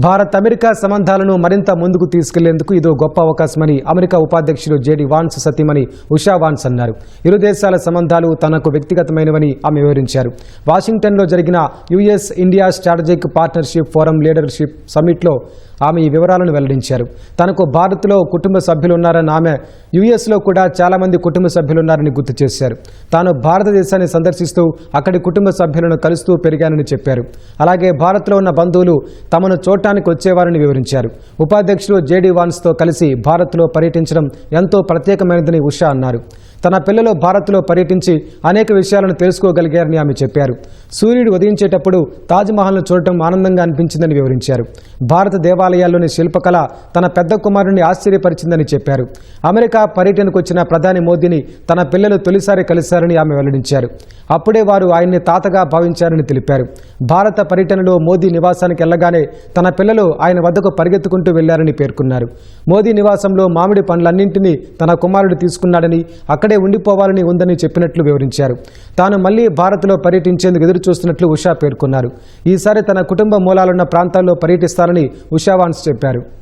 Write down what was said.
Bharat America సంబంధాలను మరింత ముందుకు తీసుకెళ్ళేందుకు ఇదో గొప్ప అవకాశమని అమెరికా ఉపాధ్యక్షులు జేడి వాన్స్ సతీమణి ఉషా వాన్స్ అన్నారు. ఇరు దేశాల సంబంధాలు తనకు వ్యక్తిగతమైనవని ఆమె వివరించారు. వాషింగ్టన్లో జరిగిన US India strategic partnership forum leadership సమ్మిట్లో ఆమె ఈ వివరాలను వెల్లడించారు. తనకు భారత్లో కుటుంబ సభ్యులున్నారన్న ఆమె యుఎస్లో కూడా చాలామంది కుటుంబ కుటుంబ సభ్యులున్నారని గుర్తు చేశారు. తాను భారతదేశాన్ని సందర్శిస్తూ అక్కడి కుటుంబ సభ్యులను కలుస్తూ పెరిగానని చెప్పారు. అలాగే భారత్లో ఉన్న బంధువులు తమను చూడటానికి వచ్చేవారని వివరించారు. ఉపాధ్యక్షులు జేడీ వాన్స్తో కలిసి భారత్లో పర్యటించడం ఎంతో ప్రత్యేకమైనదని ఉషా అన్నారు. తన పిల్లలు భారత్లో పర్యటించి అనేక విషయాలను తెలుసుకోగలిగారని ఆమె చెప్పారు. సూర్యుడు ఉదయించేటప్పుడు తాజ్మహల్ను చూడటం ఆనందంగా అనిపించిందని వివరించారు. భారత దేవాలయాల్లోని శిల్పకళ తన పెద్ద కుమారుని ఆశ్చర్యపరిచిందని చెప్పారు. అమెరికా పర్యటనకు వచ్చిన ప్రధాని మోదీని తన పిల్లలు తొలిసారి కలిశారని ఆమె వెల్లడించారు. అప్పుడే వారు ఆయన్ని తాతగా భావించారని తెలిపారు. భారత పర్యటనలో మోదీ నివాసానికి వెళ్ళగానే తన పిల్లలు ఆయన వద్దకు పరిగెత్తుకుంటూ వెళ్ళారని పేర్కొన్నారు. మోదీ నివాసంలో మామిడి పండ్లన్నింటినీ తన కుమారుడు తీసుకున్నాడని అక్కడ ఉండిపోవాలని ఉందని చెప్పినట్లు వివరించారు. తాను మళ్ళీ భారత్లో పర్యటించేందుకు ఎదురు చూస్తున్నట్లు ఉషా పేర్కొన్నారు. ఈసారి తన కుటుంబ మూలాలున్న ప్రాంతాల్లో పర్యటిస్తారని ఉషావాన్స్ చెప్పారు.